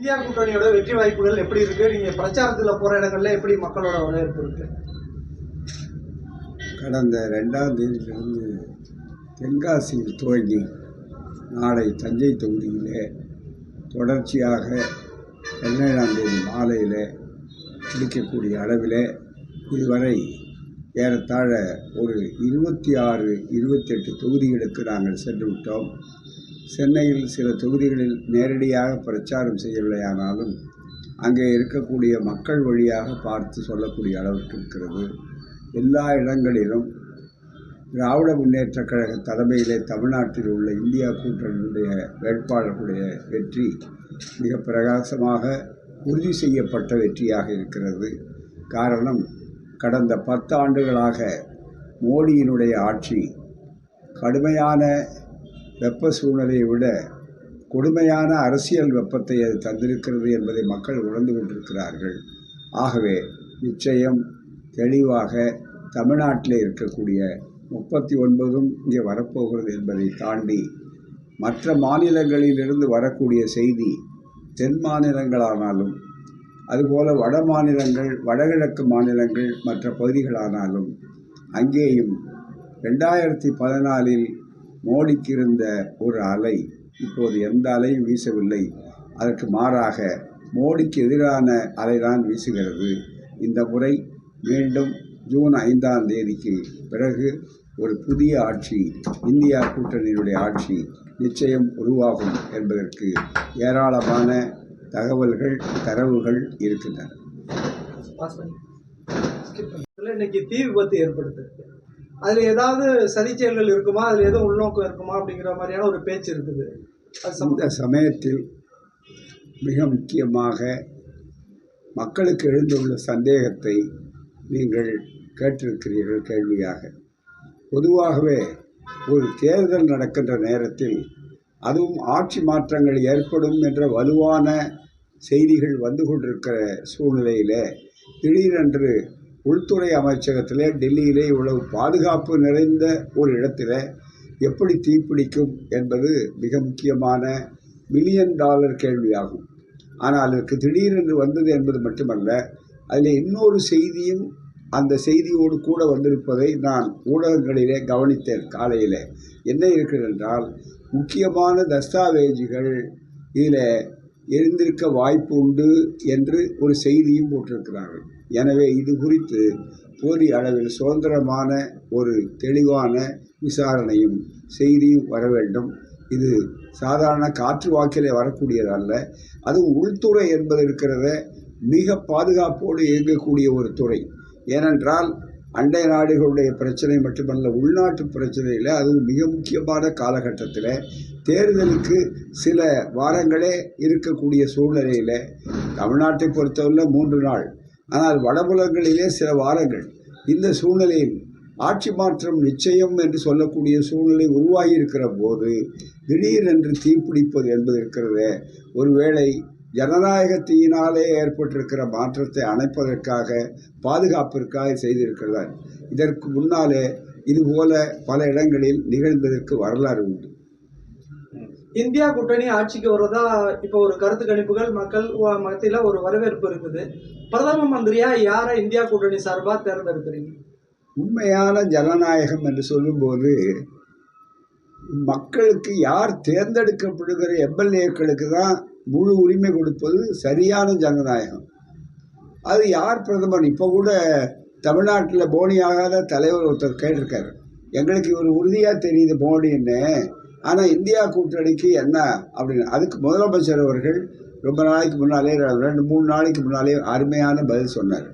India கூட்டணியோட வெற்றி வாய்ப்புகள் எப்படி இருக்கு? நீங்க பிரச்சாரத்துல போற இடங்கள்ல எப்படி மக்களோட வரவேற்பு இருக்கு? கடந்த ரெண்டாம் தேதியிலிருந்து தென்காசியில் துவங்கி நாளை தஞ்சை தொகுதியிலே தொடர்ச்சியாக பதினேழாம் தேதி மாலையில் இருக்கக்கூடிய அளவில் இதுவரை ஏறத்தாழ ஒரு இருபத்தி ஆறு இருபத்தெட்டு தொகுதிகளுக்கு நாங்கள் சென்று விட்டோம். சென்னையில் சில தொகுதிகளில் நேரடியாக பிரச்சாரம் செய்யவில்லையானாலும் அங்கே இருக்கக்கூடிய மக்கள் வழியாக பார்த்து சொல்லக்கூடிய அளவுக்கு இருக்கிறது. எல்லா இடங்களிலும் திராவிட முன்னேற்றக் கழக தலைமையிலே தமிழ்நாட்டில் உள்ள இந்தியா கூட்டணியுடைய வேட்பாளர்களுடைய வெற்றி மிக பிரகாசமாக உறுதி செய்யப்பட்ட வெற்றியாக இருக்கிறது. காரணம் கடந்த பத்து ஆண்டுகளாக மோடியினுடைய ஆட்சி கடுமையான வெப்ப சூழ்நிலையை விட கொடுமையான அரசியல் வெப்பத்தை அது தந்திருக்கிறது என்பதை மக்கள் உணர்ந்து கொண்டிருக்கிறார்கள். ஆகவே நிச்சயம் தெளிவாக தமிழ்நாட்டில் இருக்கக்கூடிய முப்பத்தி ஒன்பதும் இங்கே வரப்போகிறது என்பதை தாண்டி மற்ற மாநிலங்களிலிருந்து வரக்கூடிய செய்தி தென் மாநிலங்களானாலும் அதுபோல வட மாநிலங்கள் வடகிழக்கு மாநிலங்கள் மற்ற பகுதிகளானாலும் அங்கேயும் ரெண்டாயிரத்தி பதினாலில் மோடிக்கிருந்த ஒரு அலை இப்போது எந்த அலையும் வீசவில்லை. அதற்கு மாறாக மோடிக்கு எதிரான அலைதான் வீசுகிறது. இந்த முறை மீண்டும் ஜூன் ஐந்தாம் தேதிக்கு பிறகு ஒரு புதிய ஆட்சி இந்தியா கூட்டணியினுடைய ஆட்சி நிச்சயம் உருவாகும் என்பதற்கு ஏராளமான தகவல்கள் தரவுகள் இருக்கின்றன. இன்னைக்கு தீ விபத்து ஏற்படுத்திருக்கு அதுல ஏதாவது சதி செயல்கள் இருக்குமா? அதுல எதுவும் உள்நோக்கம் இருக்குமா? அப்படிங்கிற மாதிரியான ஒரு பேச்சு இருக்குது. அது இந்த சமயத்தில் மிக முக்கியமாக மக்களுக்கு எழுந்துள்ள சந்தேகத்தை நீங்கள் கேட்டிருக்கிறீர்கள் கேள்வியாக. பொதுவாகவே ஒரு தேர்தல் நடக்கின்ற நேரத்தில் அதுவும் ஆட்சி மாற்றங்கள் ஏற்படும் என்ற வலுவான செய்திகள் வந்து கொண்டிருக்கிற சூழ்நிலையில் திடீரென்று உள்துறை அமைச்சகத்திலே டெல்லியிலே இவ்வளவு பாதுகாப்பு நிறைந்த ஒரு இடத்துல எப்படி தீப்பிடிக்கும் என்பது மிக முக்கியமான மில்லியன் டாலர் கேள்வியாகும். ஆனால் அதற்கு திடீரென்று வந்தது என்பது மட்டுமல்ல அதில் இன்னொரு செய்தியும் அந்த செய்தியோடு கூட வந்திருப்பதை நான் ஊடகங்களிலே கவனித்தேன் காலையில். என்ன இருக்கிறது என்றால் முக்கியமான தஸ்தாவேஜுகள் இதில் இருந்திருக்க வாய்ப்பு உண்டு என்று ஒரு செய்தியும் போட்டிருக்கிறார்கள். எனவே இது குறித்து போதிய அளவில் சுதந்திரமான ஒரு தெளிவான விசாரணையும் செய்தியும் வர வேண்டும். இது சாதாரண காற்று வாக்கிலே வரக்கூடியதல்ல அதுவும் உள்துறை என்பது இருக்கிறத மிக பாதுகாப்போடு இயங்கக்கூடிய ஒரு துறை. ஏனென்றால் அண்டை நாடுகளுடைய பிரச்சனை மட்டுமல்ல உள்நாட்டு பிரச்சனையில் அதுவும் மிக முக்கியமான காலகட்டத்தில் தேர்தலுக்கு சில வாரங்களே இருக்கக்கூடிய சூழ்நிலையில் தமிழ்நாட்டை பொறுத்தவரை மூன்று நாள். ஆனால் வடபுலங்களிலே சில வாரங்கள் இந்த சூழ்நிலையில் ஆட்சி மாற்றம் நிச்சயம் என்று சொல்லக்கூடிய சூழ்நிலை உருவாகி இருக்கிற போது திடீரென்று தீப்பிடிப்பது என்பது இருக்கிறதே ஒருவேளை ஜனநாயகத்தினாலே ஏற்பட்டிருக்கிற மாற்றத்தை அணைப்பதற்காக பாதுகாப்பிற்காக செய்திருக்கிறார். இதற்கு முன்னாலே இதுபோல பல இடங்களில் நிகழ்ந்ததற்கு வரலாறு உண்டு. இந்தியா கூட்டணி ஆட்சிக்கு வருவதா இப்போ ஒரு கருத்து கணிப்புகள் மக்கள் மத்தியில் மத்தியில ஒரு வரவேற்பு இருக்குது. பிரதம மந்திரியா யாரை இந்தியா கூட்டணி சார்பா தேர்ந்தெடுக்கிறீங்க? உண்மையான ஜனநாயகம் என்று சொல்லும்போது மக்களுக்கு யார் தேர்ந்தெடுக்கப்படுகிற எம்எல்ஏக்களுக்கு தான் முழு உரிமை கொடுப்பது சரியான ஜனநாயகம். அது யார் பிரதமர்? இப்போ கூட தமிழ்நாட்டில் போனி ஆகாத தலைவர் ஒருத்தர் கேட்டிருக்காரு. எங்களுக்கு இவர் உறுதியாக தெரியுது மோடின்னு ஆனால் இந்தியா கூட்டணிக்கு என்ன அப்படின்னு அதுக்கு முதலமைச்சர் அவர்கள் ரொம்ப நாளைக்கு முன்னாலே ரெண்டு மூணு நாளைக்கு முன்னாலே அருமையான பதில் சொன்னார்.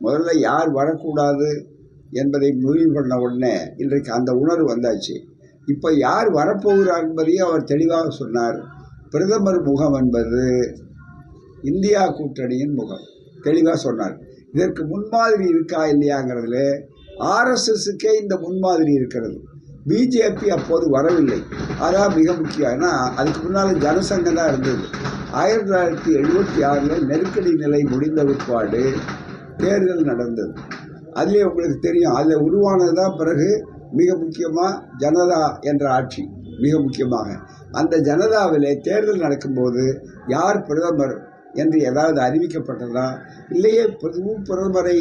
முதல்ல யார் வரக்கூடாது என்பதை முடிவு பண்ண உடனே இன்றைக்கு அந்த உணர்வு வந்தாச்சு. இப்போ யார் வரப்போகிறார் என்பதையும் அவர் தெளிவாக சொன்னார். பிரதமர் முகம் என்பது இந்தியா கூட்டணியின் முகம். தெளிவாக சொன்னார். இதற்கு முன்மாதிரி இருக்கா இல்லையாங்கிறதுல ஆர்எஸ்எஸ்க்கே இந்த முன்மாதிரி இருக்கிறது. பிஜேபி அப்போது வரவில்லை. அதான் மிக முக்கியம். ஏன்னா அதுக்கு முன்னால் ஜனசங்கம் தான் இருந்தது. ஆயிரத்தி தொள்ளாயிரத்தி எழுபத்தி ஆறில் நெருக்கடி நிலை முடிந்த பிற்பாடு தேர்தல் நடந்தது. அதிலே உங்களுக்கு தெரியும். அதில் உருவானது தான் பிறகு மிக முக்கியமாக ஜனதா என்ற ஆட்சி மிக முக்கியமாக. அந்த ஜனதாவிலே தேர்தல் நடக்கும்போது யார் பிரதமர் என்று ஏதாவது அறிவிக்கப்பட்டதா? இல்லையே பிரதம பிரதமரை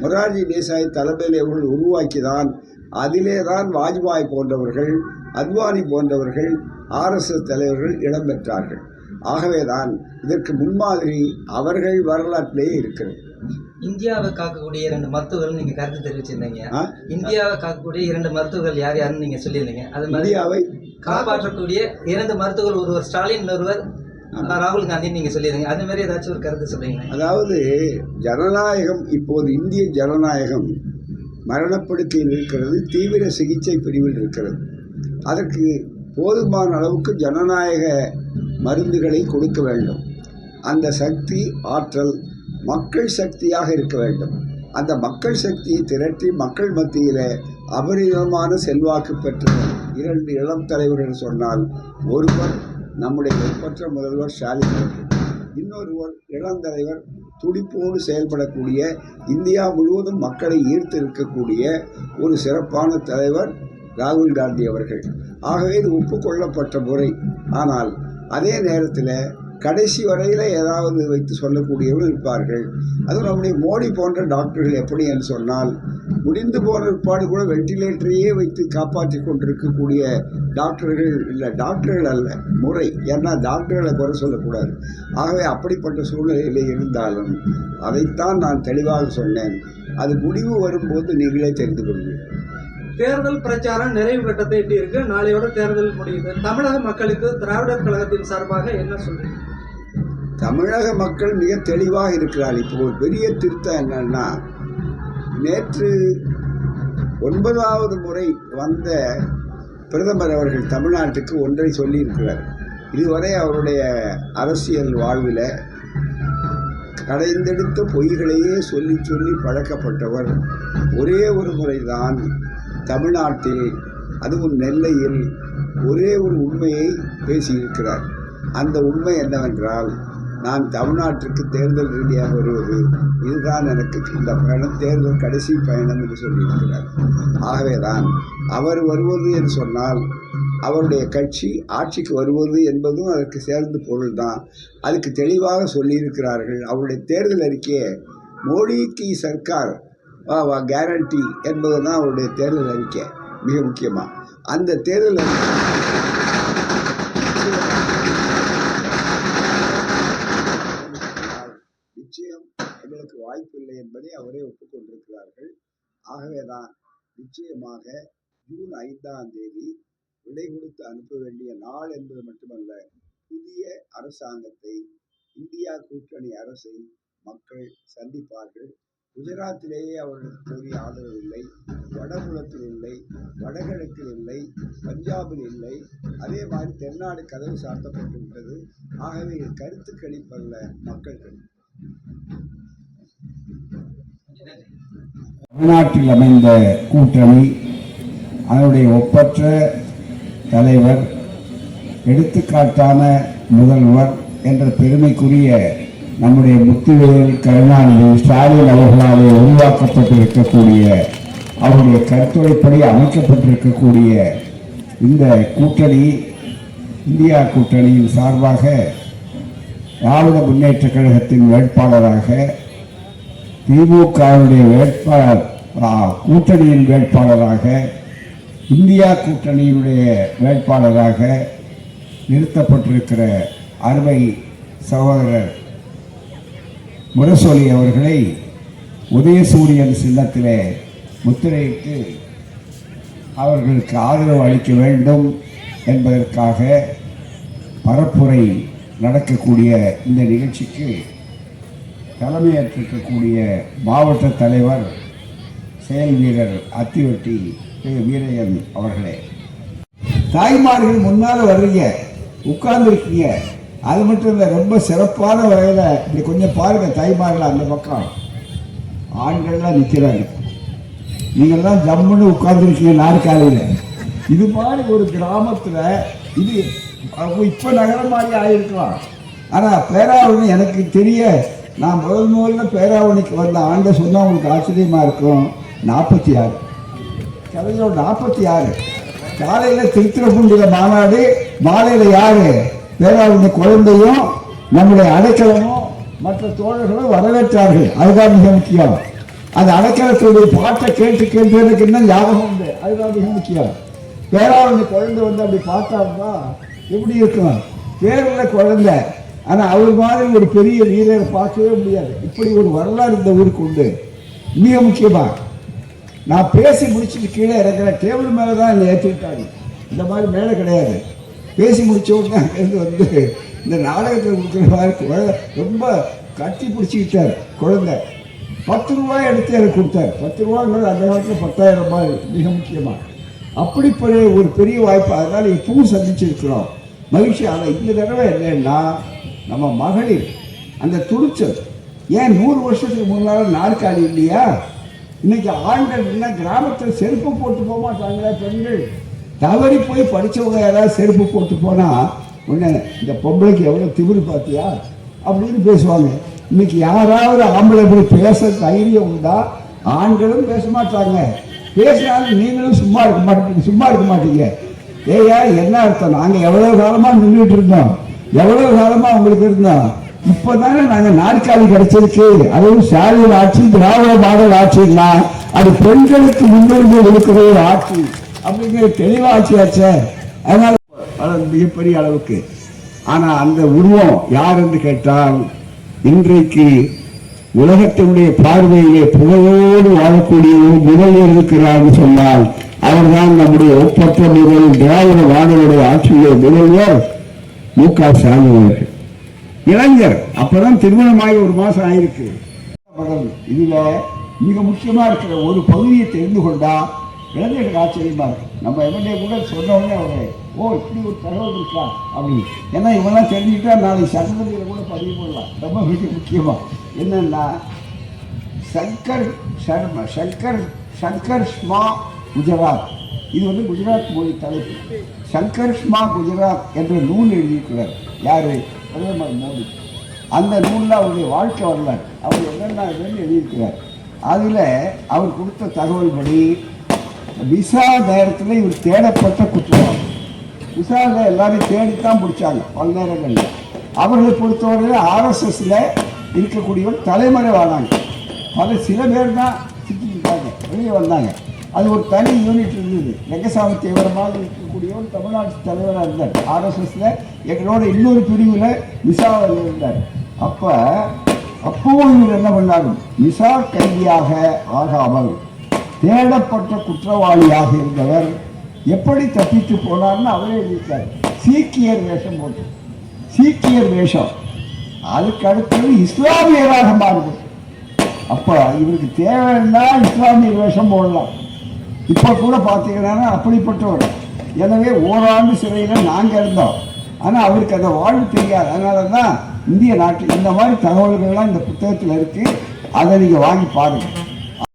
மொரார்ஜி தேசாய் தலைமையில் அவர்கள் உருவாக்கிதான் அதிலே தான் வாஜ்பாய் போன்றவர்கள் அத்வானி போன்றவர்கள் ஆர்எஸ்எஸ் தலைவர்கள் இடம்பெற்றார்கள் ஆகவேதான் இதற்கு முன்மாதிரி அவர்கள் வரலாற்றிலேயே இருக்கிறது. இந்தியாவை காக்கக்கூடிய இரண்டு மருத்துவர்கள் நீங்க கருத்து தெரிவிச்சிருந்தீங்க? இந்தியாவை காக்கக்கூடிய இரண்டு மருத்துவர்கள் யார் யாருன்னு நீங்க சொல்லியிருந்தீங்க. அது இந்தியாவை காப்பாற்றக்கூடிய இரண்டு மருத்துவர்கள் ஒருவர் ஸ்டாலின் ஒருவர் ராகுல் காந்தி நீங்க சொல்லியிருந்தீங்க. அது மாதிரி ஏதாச்சும் ஒரு கருத்து சொல்றீங்களா? அதாவது ஜனநாயகம் இப்போது இந்திய ஜனநாயகம் மரணப்படுக்கையில் இருக்கிறது தீவிர சிகிச்சை பிரிவில் இருக்கிறது. அதற்கு போதுமான அளவுக்கு ஜனநாயக மருந்துகளை கொடுக்க வேண்டும். அந்த சக்தி ஆற்றல் மக்கள் சக்தியாக இருக்க வேண்டும். அந்த மக்கள் சக்தியை திரட்டி மக்கள் மத்தியில் அபரிதமான செல்வாக்கு பெற்ற இரண்டு இளம் தலைவர்கள் சொன்னால் ஒருவர் நம்முடைய ஒப்பற்ற முதல்வர் ஸ்டாலின் அவர்கள் இன்னொருவர் இளந்தலைவர் துடிப்போடு செயல்படக்கூடிய இந்தியா முழுவதும் மக்களை ஈர்த்து இருக்கக்கூடிய ஒரு சிறப்பான தலைவர் ராகுல் காந்தி அவர்கள். ஆகவே இது ஒப்புக்கொள்ளப்பட்ட முறை. ஆனால் அதே நேரத்தில் கடைசி வரையில் ஏதாவது வைத்து சொல்லக்கூடியவர்கள் இருப்பார்கள். அதுவும் நம்முடைய மோடி போன்ற டாக்டர்கள் எப்படி என்று சொன்னால் முடிந்து போன பிற்பாடு கூட வெண்டிலேட்டரையே வைத்து காப்பாற்றி கொண்டிருக்கக்கூடிய டாக்டர்கள் இல்லை டாக்டர்கள் அல்ல முறை. ஏன்னா டாக்டர்களை குறை சொல்லக்கூடாது. ஆகவே அப்படிப்பட்ட சூழ்நிலையில் இருந்தாலும் அதைத்தான் நான் தெளிவாக சொன்னேன். அது முடிவு வரும்போது நீங்களே தெரிந்து கொள்வீர்கள். தேர்தல் பிரச்சாரம் நிறைவு கட்டத்தை எட்டி இருக்கு நாளையோட தேர்தல் முடியுது. தமிழக மக்களுக்கு திராவிடர் கழகத்தின் சார்பாக என்ன சொல்றீங்க? தமிழக மக்கள் மிக தெளிவாக இருக்கிறார் இப்போ ஒரு பெரிய திருத்தம் என்னன்னா நேற்று ஒன்பதாவது முறை வந்த பிரதமர் அவர்கள் தமிழ்நாட்டுக்கு ஒன்றை சொல்லியிருக்கிறார். இதுவரை அவருடைய அரசியல் வாழ்வில் கடைந்தெடுத்த பொய்களையே சொல்லி சொல்லி பழக்கப்பட்டவர் ஒரே ஒரு முறைதான் தமிழ்நாட்டில் அதுவும் நெல்லையில் ஒரே ஒரு உண்மையை பேசியிருக்கிறார். அந்த உண்மை என்னவென்றால் நான் தமிழ்நாட்டிற்கு தேர்தல் ரீதியாக வருவது இதுதான் எனக்கு இந்த பயணம் தேர்தல் கடைசி பயணம் என்று சொல்லியிருக்கிறார். ஆகவேதான் அவர் வருவது என்று சொன்னால் அவருடைய கட்சி ஆட்சிக்கு வருவது என்பதும் அதற்கு சேர்ந்த பொருள்தான். அதுக்கு தெளிவாக சொல்லியிருக்கிறார்கள் அவருடைய தேர்தல் அறிக்கையை மோடிக்கு சர்க்கார் கேரண்டி என்பது தான் அவருடைய தேர்தல் அறிக்கை மிக முக்கியமாக அந்த தேர்தல் அறிக்கை நிச்சயம் எங்களுக்கு வாய்ப்பில்லை என்பதை அவரே ஒப்புக்கொண்டிருக்கிறார்கள். ஆகவேதான் நிச்சயமாக ஜூன் ஐந்தாம் தேதி விடை கொடுத்து அனுப்ப வேண்டிய நாள் என்பது மட்டுமல்ல புதிய அரசாங்கத்தை இந்தியா கூட்டணி அரசை மக்கள் சந்திப்பார்கள். குஜராத்திலேயே அவர்களுக்கு போதிய ஆதரவு இல்லை வடகுலத்தில் இல்லை வடகிழக்கில் இல்லை பஞ்சாபில் இல்லை. அதே மாதிரி தென்னாடு கதவு சாத்தப்பட்டு விட்டது. ஆகவே கருத்து கணிப்பல்ல மக்கள் கணிப்பு தமிழ்நாட்டில் அமைந்த கூட்டணி அதனுடைய ஒப்பற்ற தலைவர் எடுத்துக்காட்டான முதல்வர் என்ற பெருமைக்குரிய நம்முடைய முத்துவேல் கருணாநிதி ஸ்டாலின் அவர்களாலே உருவாக்கப்பட்டிருக்கக்கூடிய அவருடைய கருத்துரைப்படி அமைக்கப்பட்டிருக்கக்கூடிய இந்த கூட்டணி இந்தியா கூட்டணியின் சார்பாக திராவிட முன்னேற்ற கழகத்தின் வேட்பாளராக திமுகவுடைய வேட்பாளர் கூட்டணியின் வேட்பாளராக இந்தியா கூட்டணியினுடைய வேட்பாளராக நிறுத்தப்பட்டிருக்கிற அருமை சகோதரர் முரசொலி அவர்களை உதயசூரியன் சின்னத்திலே முத்திரையிட்டு அவர்களுக்கு ஆதரவு அளிக்க வேண்டும் என்பதற்காக பரப்புரை நடக்கக்கூடிய இந்த நிகழ்ச்சிக்கு தலைமையேற்றிருக்கக்கூடிய மாவட்ட தலைவர் செயல் வீரர் அத்திவட்டி வீரையன் அவர்களே. தாய்மார்கள் முன்னால் வர்றீங்க உட்கார்ந்துருக்கீங்க. அது மட்டும் இல்லை ரொம்ப சிறப்பான வகையில் இப்படி கொஞ்சம் பாருங்க தாய்மார்கள் அந்த பக்கம். ஆண்கள்லாம் நிற்கிறாங்க நீங்கள்லாம் ஜம்முன்னு உட்கார்ந்துருக்கீங்க நாற்காலியில் இது மாதிரி ஒரு கிராமத்தில் இது இப்போ நகரம் மாதிரி ஆகிருக்கலாம் ஆனால் பேராவணி எனக்கு தெரிய நான் முதல் முதல்ல பேராவணிக்கு வந்த ஆண்டை சொன்னால் உங்களுக்கு ஆச்சரியமாக இருக்கும். நாற்பத்தி ஆறு. கலைஞர் நாற்பத்தி ஆறு. காலையில் திருத்திரப்பூண்டியில் மாநாடு மாலையில் யாரு? பேராவணி குழந்தையும் நம்முடைய அடைக்கலமும் மற்ற தோழர்களும் வரவேற்றார்கள். அதுதான் மிக முக்கியம். அந்த அடைக்கலத்துடைய பாட்டை கேட்டு கேட்டு எனக்கு என்ன ஞாபகம் உண்டு? அதுதான் மிக முக்கியம். பேராவணி குழந்தை வந்து அப்படி பார்த்தா எப்படி இருக்கும்? பேருள்ள குழந்தை. ஆனால் அவர் மாதிரி ஒரு பெரிய வீரரை பார்க்கவே முடியாது. இப்படி ஒரு வரலாறு இந்த ஊருக்கு உண்டு. மிக முக்கியமாக நான் பேசி முடிச்சுட்டு கீழே இறங்குற டேபிள் மேலே தான் என்னை ஏற்றிவிட்டாங்க இந்த மாதிரி மேலே கிடையாது. பேசி முடிச்ச உடனே அங்கேருந்து வந்து இந்த நாடகத்தில் கொடுக்குற மாதிரி குழந்தை ரொம்ப கட்டி பிடிச்சிக்கிட்டார் குழந்தை. பத்து ரூபாய் எடுத்து எனக்கு கொடுத்தார். பத்து ரூபாங்கிறது அந்த காலத்தில் பத்தாயிரம் ரூபாய் மிக முக்கியமாக அப்படிப்பட்ட ஒரு பெரிய வாய்ப்பு. அதனால் இப்பவும் சந்திச்சிருக்கிறோம். மகிழ்ச்சி. ஆனால் இந்த தடவை என்னன்னா நம்ம மகளிர் அந்த துணிச்சல். ஏன் நூறு வருஷத்துக்கு முன்னால் நாற்காலி இல்லையா? இன்னைக்கு ஆண்கள் என்ன கிராமத்தில் செருப்பு போட்டு போக மாட்டாங்களா பெண்கள்? தவறி போய் படிச்சவங்க யாராவது செருப்பு போட்டு போனால் உடனே இந்த பொம்பளைக்கு எவ்வளோ திமிரு பார்த்தியா? அப்படின்னு பேசுவாங்க. இன்னைக்கு யாராவது ஆம்பளை இப்படி பேச தைரியம் உண்டா? ஆண்களும் பேச மாட்டாங்க. பேசினாலும் நீங்களும் சும்மா இருக்க மாட்டீங்க சும்மா இருக்க மாட்டீங்க. ஏய்யா என்ன அர்த்தம்? நாங்கள் எவ்வளோ காலமாக நின்றுட்டு இருந்தோம். எவ்வளவு காலமா உங்களுக்கு இருந்தோம் இப்பதானே நாங்க நாற்காலி கிடைச்சிருக்கு. அதுவும் ஸ்டாலின் ஆட்சி திராவிட மாடல் ஆட்சின்னா அது பெண்களுக்கு முன்னுரிமை கொடுக்கிற ஒரு ஆட்சி. அப்படிங்கிற தெளிவா ஆட்சியாச்சே அதனால மிகப்பெரிய அளவுக்கு. ஆனா அந்த உருவம் யார் என்று கேட்டால் இன்றைக்கு உலகத்தினுடைய பார்வையிலே புகழோடு வாழக்கூடிய ஒரு முதல்வர் இருக்கிறார் சொன்னால் அவர்தான் நம்முடைய ஒப்பற்ற முதல் திராவிட மாடலுடைய ஆட்சியுடைய முதல்வர். மு க ஸ்டாலின் அவர்கள். இளைஞர் அப்பதான் திருமணமாகி ஒரு மாசம் ஆயிருக்கு. இதுல மிக முக்கியமா இருக்கிற ஒரு பகுதியை தெரிந்து கொண்டா இளைஞர்களுக்கு ஆச்சரியமா இருக்கு. நம்ம எம்எல்ஏ கூட சொன்னவனே அவரு ஓ இப்படி ஒரு தகவல் இருக்கா? அப்படின்னு. ஏன்னா இவெல்லாம் தெரிஞ்சுக்கிட்டா நாளைக்கு சட்டமன்றத்தில் கூட பதிவு பண்ணலாம். ரொம்ப மிக முக்கியமா. என்னன்னா சங்கர் சர்மா சங்கர் சங்கர் ஸ்மா குஜராத். இது வந்து குஜராத் மொழி தலைப்பு. சங்கர்ஷ்மா குஜராத் என்ற நூல் எழுதியிருக்கிறார். யார்? பிரதமர் மோடி. அந்த நூலில் அவருடைய வாழ்க்கை வரலாறு. அவர் என்னென்ன எழுதியிருக்கிறார். அதில் அவர் கொடுத்த தகவல் படி விசா நேரத்தில் இவர் தேடப்பட்ட குற்றவாளி. விசாவில் எல்லாரும் தேடித்தான் பிடிச்சாங்க பல நேரங்களில். அவர்களை பொறுத்தவரையில் ஆர்எஸ்எஸில் இருக்கக்கூடியவர் தலைமறைவானாங்க. பல சில பேர் தான் சிக்கிக்கிட்டாங்க வெளியே வந்தாங்க. அது ஒரு தனி யூனிட் இருந்தது. ரெங்கசாமி தீவிரமாக மாதிரி இருக்கக்கூடியவர் தமிழ்நாட்டு தலைவராக இருந்தார். ஆர்எஸ்எஸ்ல எங்களோட இன்னொரு பிரிவில் விசாவில் இருந்தார். அப்போ அப்போது இவர் என்ன பண்ணாரு? விசா கைதியாக ஆகாமல் தேடப்பட்ட குற்றவாளியாக இருந்தவர் எப்படி தப்பித்து போனார்னு அவரே எழுதிட்டார் சீக்கியர் வேஷம் போட்டு. சீக்கியர் வேஷம். அதுக்கு அடுத்தது இஸ்லாமியராக மாறுது அப்ப இவருக்கு தேவைன்னா இஸ்லாமிய வேஷம் போடலாம். இப்ப கூட பார்த்தீங்கன்னா அப்படிப்பட்டவர். எனவே ஓராண்டு சிறையில் நாங்கள் இருந்தோம். ஆனால் அவருக்கு அந்த வாழ்வு தெரியாது. அதனால தான் இந்திய நாட்டில் இந்த மாதிரி தகவல்கள்லாம் இந்த புத்தகத்தில் இருக்கு. அதை நீங்கள் வாங்கி பாருங்கள்